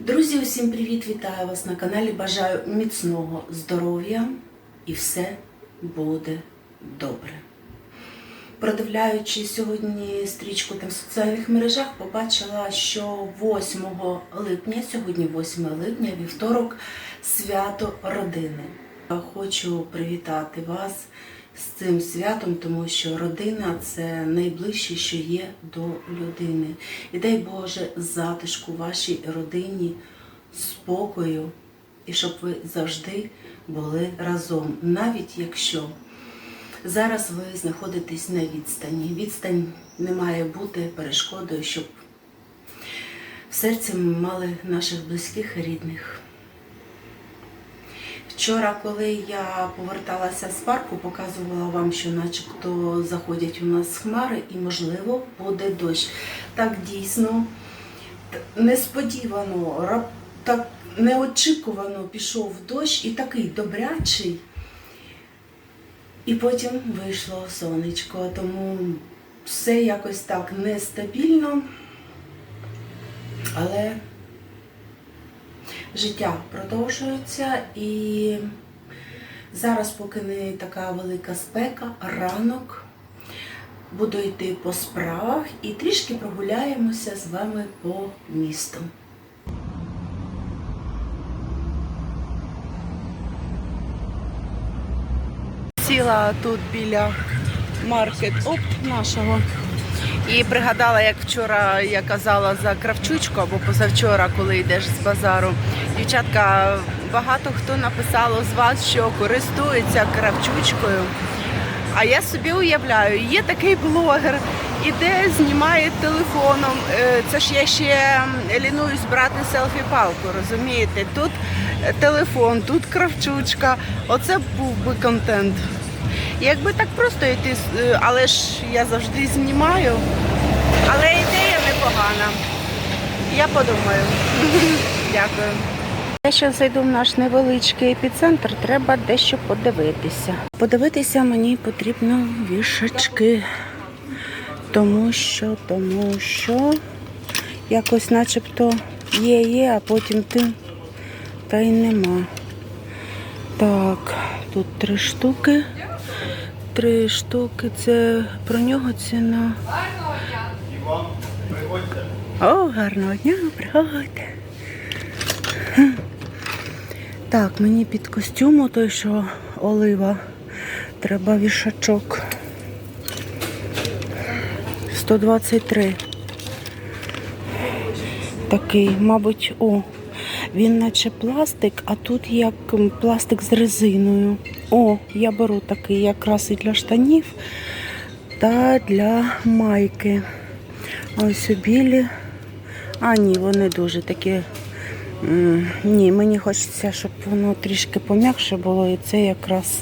Друзі, усім привіт! Вітаю вас на каналі. Бажаю міцного здоров'я і все буде добре. Продивляючи сьогодні стрічку там в соціальних мережах, побачила, що 8 липня, сьогодні 8 липня, вівторок, свято родини. Хочу привітати вас з цим святом, тому що родина це найближче, що є до людини. І дай Боже затишку вашій родині, спокою, і щоб ви завжди були разом, навіть якщо зараз ви знаходитесь на відстані. Відстань не має бути перешкодою, щоб в серці мали наших близьких і рідних. Вчора, коли я поверталася з парку, показувала вам, що начебто заходять у нас хмари і, можливо, буде дощ. Так дійсно, несподівано, так неочікувано пішов дощ і такий добрячий. І потім вийшло сонечко, тому все якось так нестабільно, але життя продовжується і зараз, поки не така велика спека, ранок буду йти по справах і трішки прогуляємося з вами по місту. Сіла тут біля маркет оп нашого. І пригадала, як вчора я казала за кравчучку або позавчора, коли йдеш з базару. Дівчатка, багато хто написало з вас, що користується кравчучкою. А я собі уявляю, є такий блогер, іде, знімає телефоном. Е, Це ж я ще лінуюсь брати селфі-палку, розумієте? Тут телефон, тут кравчучка. Оце був би контент. Якби так просто йти, е, але ж я завжди знімаю. Але ідея непогана. Я подумаю. Дякую. Я ще зайду в наш невеличкий епіцентр, треба дещо подивитися. Подивитися мені потрібно вішачки. Тому що, тому що якось начебто є, є, а потім ти та й нема. Так, тут три штуки. Три штуки. Це про нього ціна. О, гарного дня, приходьте. Так, мені під костюму той, що олива, треба вішачок. 123. Такий, мабуть, о, він наче пластик, а тут як пластик з резиною. О, я беру такий якраз і для штанів та для майки. Ось у білі. А, ні, вони дуже такі. Ні, мені хочеться, щоб воно трішки пом'якше було, і це якраз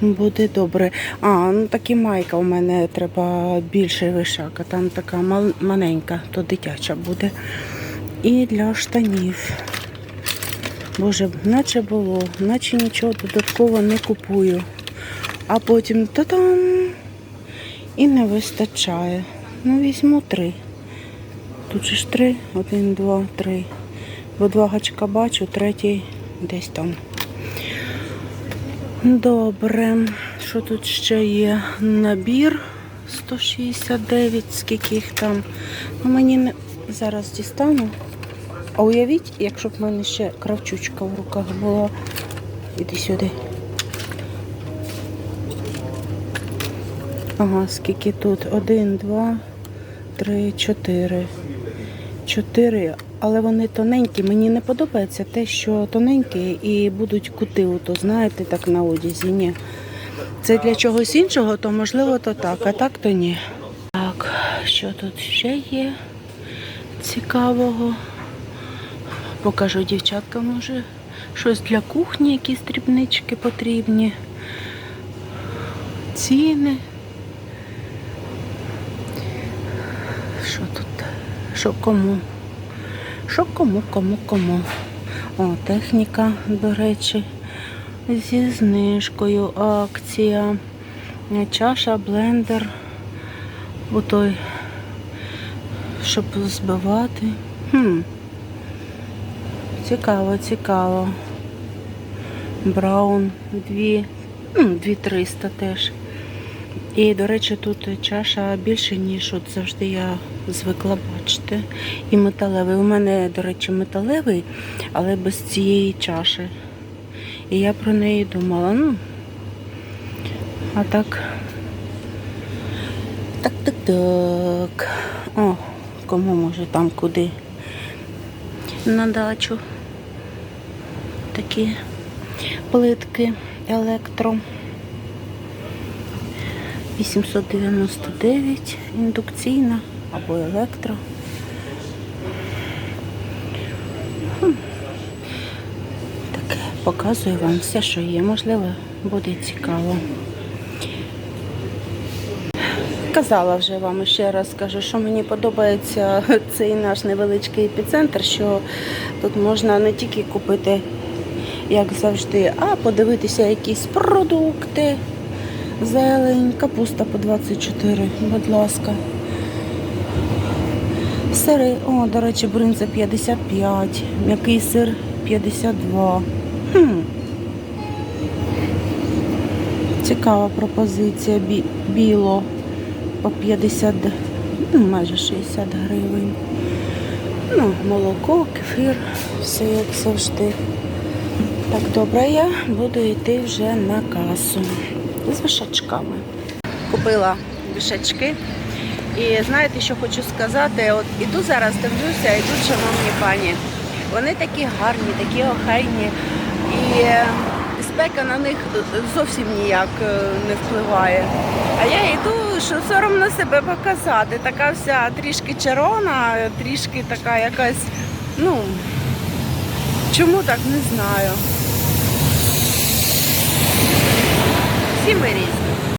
буде добре. А, ну такі майка у мене треба більше вишака. Там така маленька, то дитяча буде. І для штанів. Боже, наче було, наче нічого додатково не купую. А потім та-там і не вистачає. Ну, візьму три. Тут же ж три. Один, два, три. Бо два гачка бачу, третій десь там. Добре. Що тут ще є? Набір 169, скільки їх там. Ну, мені не... зараз дістану. А уявіть, якщо б в мене ще кравчучка в руках була. Іди сюди. Ага, скільки тут? Один, два, три, чотири. Чотири. Але вони тоненькі. Мені не подобається те, що тоненькі і будуть кути, ото, знаєте, так на одязі. Ні. Це для чогось іншого, то можливо то так, а так то ні. Так, що тут ще є цікавого? Покажу дівчаткам, може, щось для кухні, якісь дрібнички потрібні. Ціни. Що тут? Що кому? Що кому, кому, кому. О, техніка, до речі, зі знижкою, акція, чаша, блендер, отой, щоб збивати. Хм. Цікаво, цікаво. Браун 2, ну, 2300 теж. І, до речі, тут чаша більше, ніж от завжди я звикла бачити. І металевий. У мене, до речі, металевий, але без цієї чаші. І я про неї думала, ну. А так. Так, так, так. О, кому може там куди? На дачу. Такі плитки електро. 899 індукційна або електро. Так, показую вам все, що є. Можливо, буде цікаво. Казала вже вам ще раз скажу, що мені подобається цей наш невеличкий епіцентр, що тут можна не тільки купити, як завжди, а подивитися якісь продукти. Зелень, капуста по 24, будь ласка. Сири, о, до речі, бринза 55, м'який сир 52. Хм. Цікава пропозиція. Бі- біло по 50, ну, майже 60 гривень. Ну, молоко, кефір, все як завжди. Так, добре, я буду йти вже на касу з вишачками. Купила вишачки. І знаєте, що хочу сказати? От іду зараз, дивлюся, йдуть шановні пані. Вони такі гарні, такі охайні. І е, спека на них зовсім ніяк е, не впливає. А я йду, що соромно себе показати. Така вся трішки червона, трішки така якась, ну, чому так, не знаю. Всі ми різні.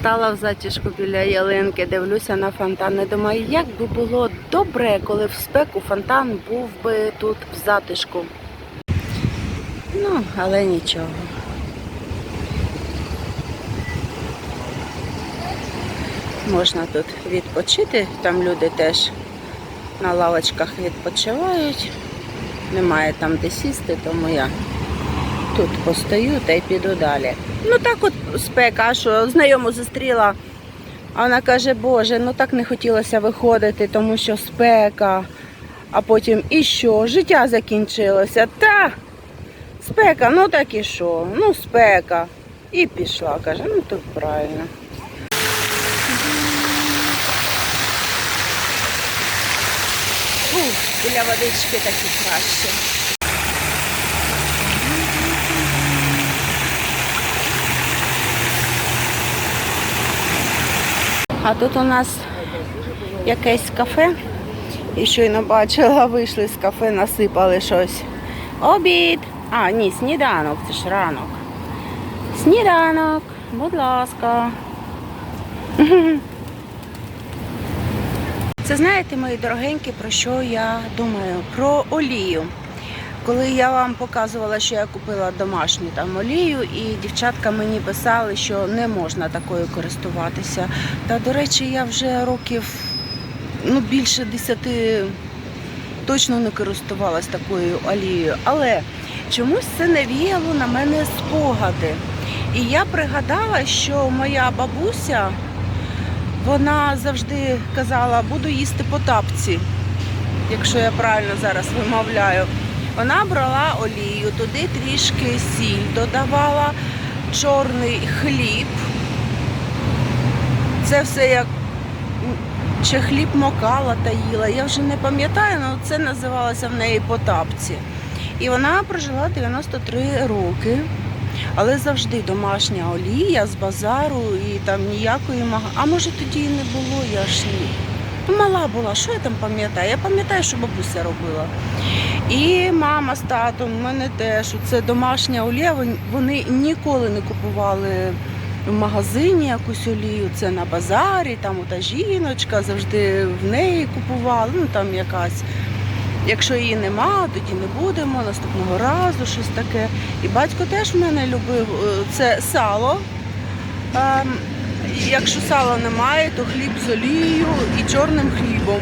Стала в затяжку біля ялинки, дивлюся на фонтан. І думаю, як би було добре, коли в спеку фонтан був би тут в затишку. Ну, але нічого. Можна тут відпочити, там люди теж на лавочках відпочивають. Немає там де сісти, тому я тут постою та й піду далі. Ну так от спека, що знайому зустріла. А вона каже, Боже, ну так не хотілося виходити, тому що спека. А потім і що? Життя закінчилося. Та спека, ну так і що? Ну, спека. І пішла, каже, ну тут правильно. Біля водички так і краще. А тут у нас якесь кафе. І щойно бачила, вийшли з кафе, насипали щось. Обід. А, ні, сніданок, це ж ранок. Сніданок, будь ласка. Це знаєте, мої дорогенькі, про що я думаю? Про олію. Коли я вам показувала, що я купила домашню там олію, і дівчатка мені писали, що не можна такою користуватися. Та, до речі, я вже років ну, більше десяти точно не користувалась такою олією. Але чомусь це навіяло на мене спогади. І я пригадала, що моя бабуся вона завжди казала, буду їсти по тапці, якщо я правильно зараз вимовляю. Вона брала олію, туди трішки сіль додавала, чорний хліб. Це все як чи хліб мокала та їла. Я вже не пам'ятаю, але це називалося в неї по тапці. І вона прожила 93 роки. Але завжди домашня олія з базару і там ніякої мага. А може тоді і не було, я ж ні. Ну, мала була, що я там пам'ятаю? Я пам'ятаю, що бабуся робила. І мама з татом, в мене теж це домашня олія. вон- Вони ніколи не купували в магазині якусь олію. Це на базарі, там ота жіночка завжди в неї купували, ну там якась. Якщо її нема, тоді не будемо наступного разу, щось таке. І батько теж в мене любив е, це сало. Ем, Якщо сала немає, то хліб з олією і чорним хлібом.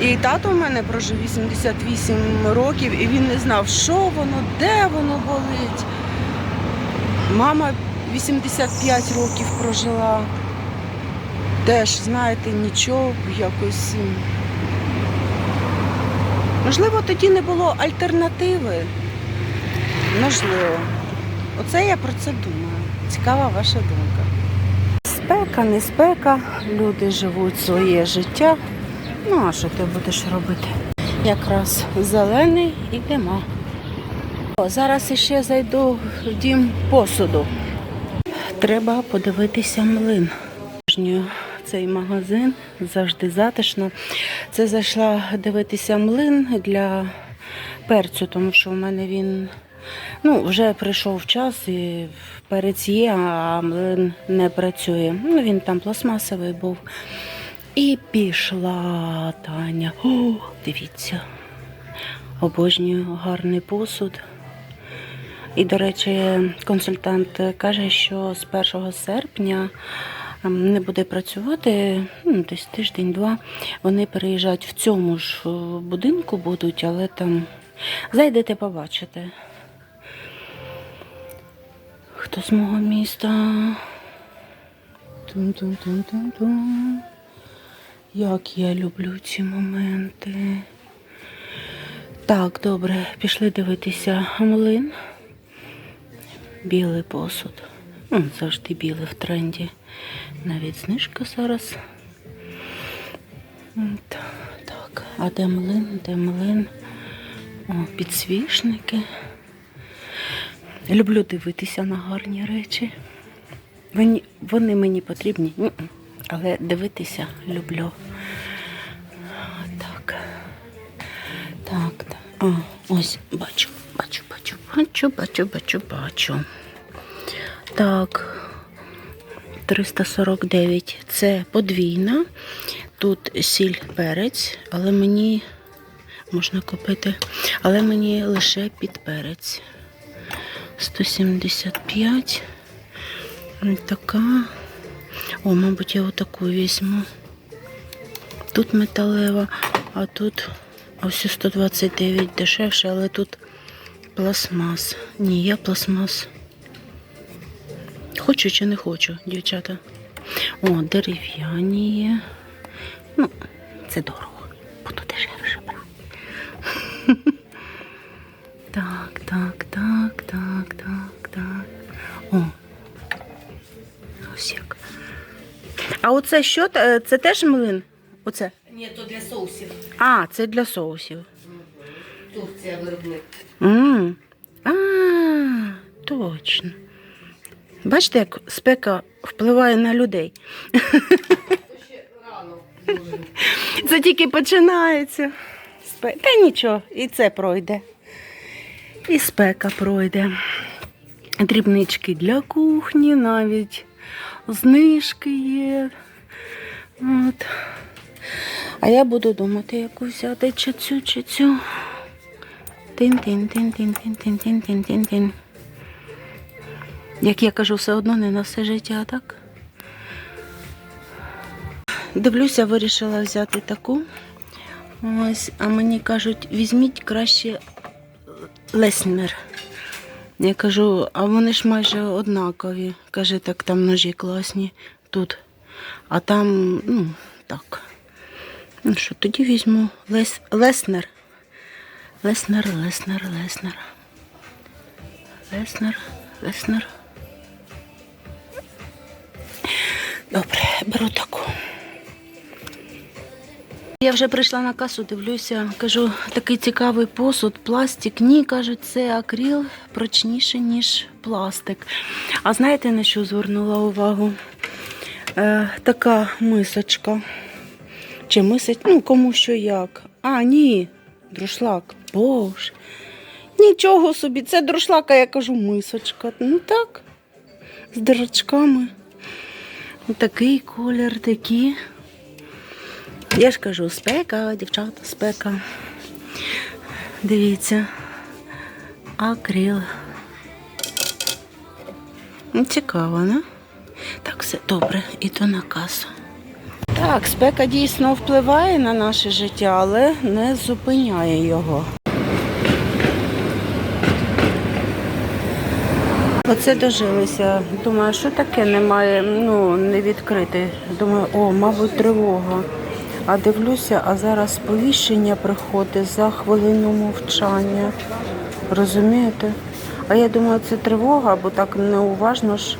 І тато в мене прожив 88 років, і він не знав, що воно, де воно болить. Мама 85 років прожила. Теж, знаєте, нічого якось. Можливо, тоді не було альтернативи. Можливо. Оце я про це думаю. Цікава ваша думка. Спека, не спека, люди живуть своє життя. Ну, а що ти будеш робити? Якраз зелений ідемо. О, зараз іще зайду в дім посуду. Треба подивитися млин. Цей магазин завжди затишно. Це зайшла дивитися млин для перцю, тому що в мене він ну, вже прийшов час і перець є, а млин не працює. Ну, він там пластмасовий був. І пішла Таня. О, дивіться. Обожнюю гарний посуд. І, до речі, консультант каже, що з 1 серпня не буде працювати ну, десь тиждень-два. Вони переїжджають в цьому ж е, будинку будуть, але там зайдете, побачите. Хто з мого міста? Тум-тум-тум-тум-тум. Як я люблю ці моменти. Так, добре, пішли дивитися млин. Білий посуд. Завжди білий в тренді. Навіть знижка зараз. Так, а де млин, де млин? О, підсвічники. Люблю дивитися на гарні речі. Вони, вони мені потрібні, але дивитися люблю. Так. Так, так. А, ось бачу, бачу, бачу, бачу, бачу, бачу, бачу. Так. 349. Це подвійна. Тут сіль перець, але мені можна купити, але мені лише під перець. 175. Така. О, мабуть, я отаку візьму. Тут металева, а тут ось 129 дешевше, але тут пластмас. Ні, я пластмас. Хочу чи не хочу, дівчата. О, дерев'яні є. Ну, це дорого. Буду дешевше брати. Так, так, так, так, так, так. О. Ось як. А оце що? Е, Це теж млин? Оце? Ні, то для соусів. А, це для соусів. Турція виробник. М. А, точно. Бачите, як спека впливає на людей. Це тільки починається. Та нічого, і це пройде. І спека пройде. Дрібнички для кухні навіть. Знижки є. От. А я буду думати, яку взяти чи цю, чи цю. Тин-тин-тин-тин-тин-тин-тин-тин-тин. Як я кажу, все одно не на все життя, так? Дивлюся, вирішила взяти таку. Ось, а мені кажуть, візьміть краще Леснер. Я кажу, а вони ж майже однакові. Каже, так там ножі класні тут. А там, ну, так. Ну що, тоді візьму Лес... Леснер. Леснер, Леснер, Леснер. Леснер, Леснер. Добре, беру таку. Я вже прийшла на касу, дивлюся, кажу, такий цікавий посуд, пластик. Ні, кажуть, це акрил прочніше, ніж пластик. А знаєте, на що звернула увагу? Е, така мисочка. Чи мисить, ну кому що як. А, ні, друшлак. Боже. Нічого собі, це друшлака, я кажу, мисочка. Ну так, з дирочками. Такий колір, такі. Я ж кажу, спека, дівчата, спека. Дивіться. Акрил. Ну, Цікаво, не? Так, все добре, іду на касу. Так, спека дійсно впливає на наше життя, але не зупиняє його. Оце дожилися. Думаю, що таке немає, ну, не відкрити. Думаю, о, мабуть, тривога. А дивлюся, а зараз сповіщення приходить за хвилину мовчання. Розумієте? А я думаю, це тривога, бо так неуважно ж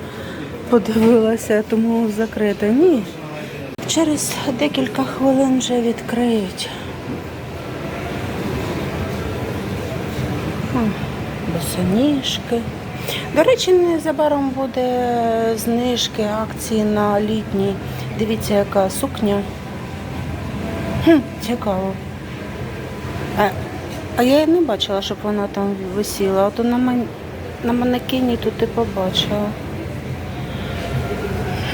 подивилася, тому закрито. Ні. Через декілька хвилин вже відкриють. Босоніжки. До речі, незабаром буде знижки, акції на літній. Дивіться, яка сукня. Хм, цікаво. А, а я не бачила, щоб вона там висіла. А то на, ман... на манекені тут і побачила.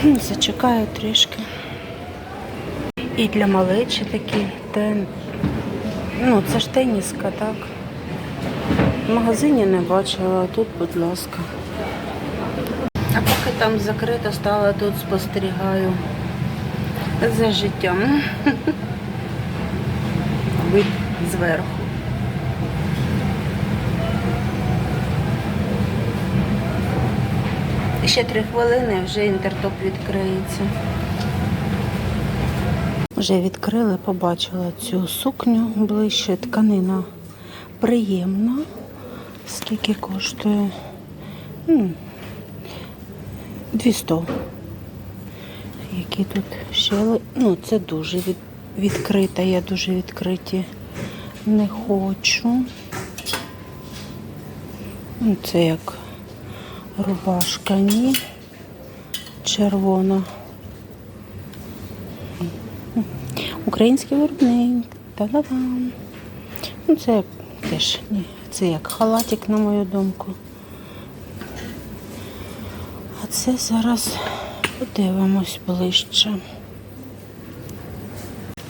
Хм, Зачекаю трішки. І для малечі такі тен... Ну, це ж теніска, так? В магазині не бачила, а тут, будь ласка. А поки там закрито стала, тут спостерігаю за життям. Вид зверху. Ще три хвилини вже інтертоп відкриється. Вже відкрили, побачила цю сукню ближче. Тканина приємна. Скільки коштує? М, 200. Які тут щели? Ну, це дуже від, відкрита. Я дуже відкриті не хочу. Ну, Це як рубашка, ні. Червона. Український виробник. Та-да-дам. Ну, це теж ні. Це як халатик, на мою думку. А це зараз подивимось ближче.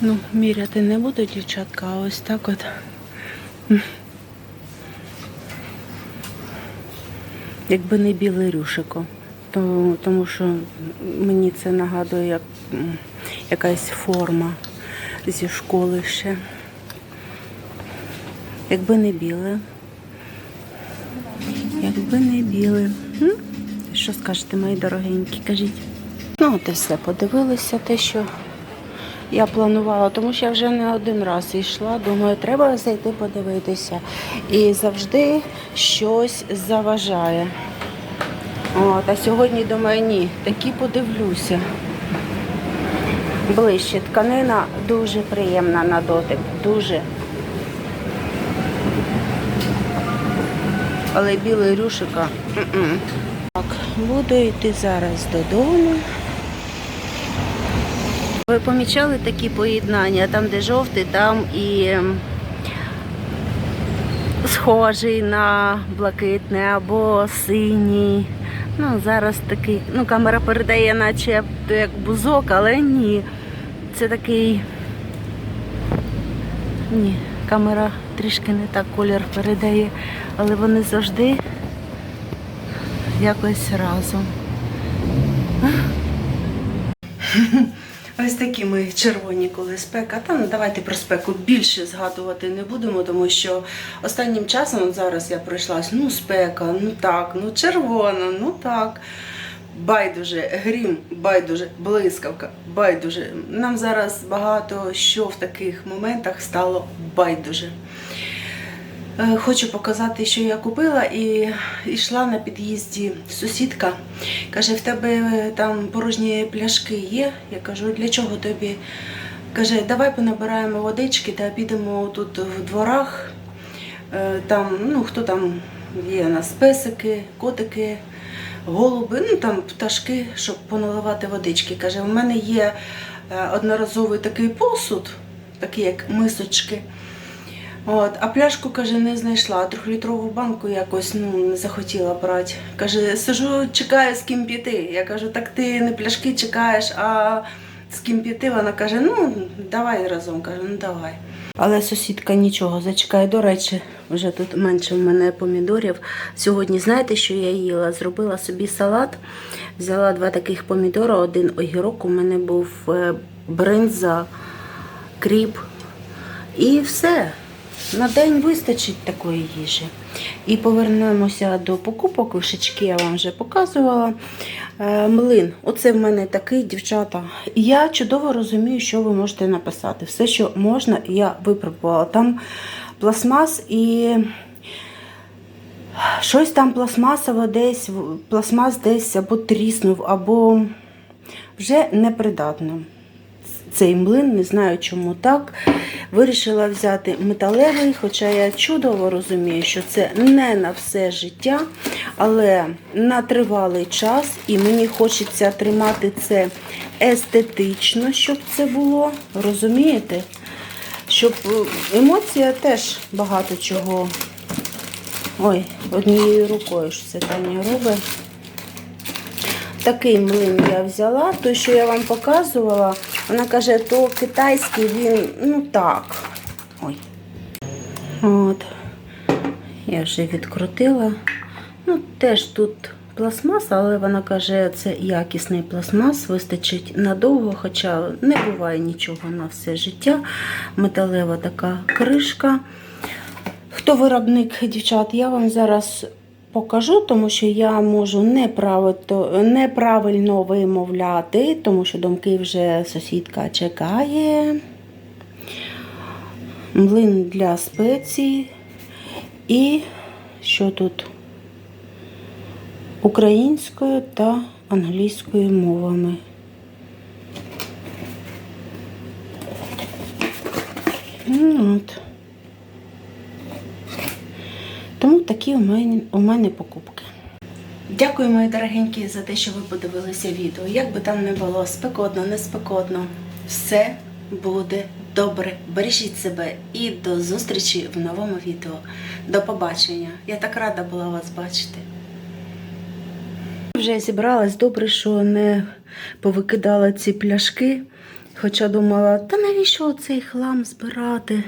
Ну, міряти не буду, дівчатка, а ось так от. Якби не білий рюшико. Тому, тому що мені це нагадує як якась форма зі школи ще. Якби не біле. Якби не біле. Що скажете, мої дорогенькі? Кажіть. Ну, от і все, подивилися те, що я планувала, тому що я вже не один раз йшла. Думаю, треба зайти подивитися. І завжди щось заважає. От, а сьогодні думаю, ні, таки подивлюся. Ближче тканина дуже приємна на дотик. Дуже. Але білий рюшика. Так, буду йти зараз додому. Ви помічали такі поєднання, там, де жовтий, там і ем, схожий на блакитний або синій. Ну, зараз такий, ну, камера передає, наче як бузок, але ні. Це такий. Ні, камера трішки не так колір передає, але вони завжди якось разом. Ось такі ми червоні, коли спека. Та ну давайте про спеку більше згадувати не будемо, тому що останнім часом, зараз я пройшлась, ну спека, ну так, ну червона, ну так. Байдуже, грім, байдуже, блискавка, байдуже. Нам зараз багато що в таких моментах стало байдуже. Е, Хочу показати, що я купила, і йшла на під'їзді сусідка. Каже, в тебе е, там порожні пляшки є. Я кажу, для чого тобі? Каже, давай понабираємо водички та підемо тут в дворах. Е, Там, ну хто там є у нас песики, котики, голуби, ну там пташки, щоб поналивати водички. Каже, у мене є е, одноразовий такий посуд, такий як мисочки. От, а пляшку, каже, не знайшла. Трьохлітрову банку якось ну, не захотіла брати. Каже, сижу, чекаю, з ким піти. Я кажу, так ти не пляшки чекаєш, а з ким піти. Вона каже, ну давай разом. Каже, ну давай. Але сусідка нічого зачекає. До речі, вже тут менше в мене помідорів. Сьогодні, знаєте, що я їла? Зробила собі салат, взяла два таких помідора, один огірок. У мене був е, бринза, кріп і все. На день вистачить такої їжі. І повернемося до покупок. Вишечки я вам вже показувала. Е, Млин, оце в мене такий, дівчата. Я чудово розумію, що ви можете написати. Все, що можна, я випробувала. Там пластмас і щось там пластмасове десь, пластмас десь або тріснув, або вже непридатно. Цей млин, не знаю чому так. Вирішила взяти металевий, хоча я чудово розумію, що це не на все життя, але на тривалий час, і мені хочеться тримати це естетично, щоб це було. Розумієте? Щоб е, емоція теж багато чого. Ой, однією рукою ж це Таня робить. Такий млин я взяла, той, що я вам показувала, вона каже, то китайський він, ну так. Ой. От. Я вже відкрутила. Ну, теж тут пластмас, але вона каже, це якісний пластмас, вистачить надовго, хоча не буває нічого на все життя. Металева така кришка. Хто виробник, дівчат, я вам зараз покажу, тому що я можу неправильно вимовляти, тому що думки вже сусідка чекає. Млин для спецій. І що тут? Українською та англійською мовами. Ну, От. Тому такі у мене, у мене покупки. Дякую, мої дорогенькі, за те, що ви подивилися відео. Як би там не було, спекотно, не спекотно, все буде добре. Бережіть себе і до зустрічі в новому відео. До побачення. Я так рада була вас бачити. Вже зібралась добре, що не повикидала ці пляшки. Хоча думала, та навіщо цей хлам збирати?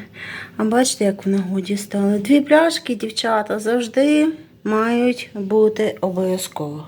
А бачите, як в нагоді стали. Дві пляшки, дівчата, завжди мають бути обов'язково.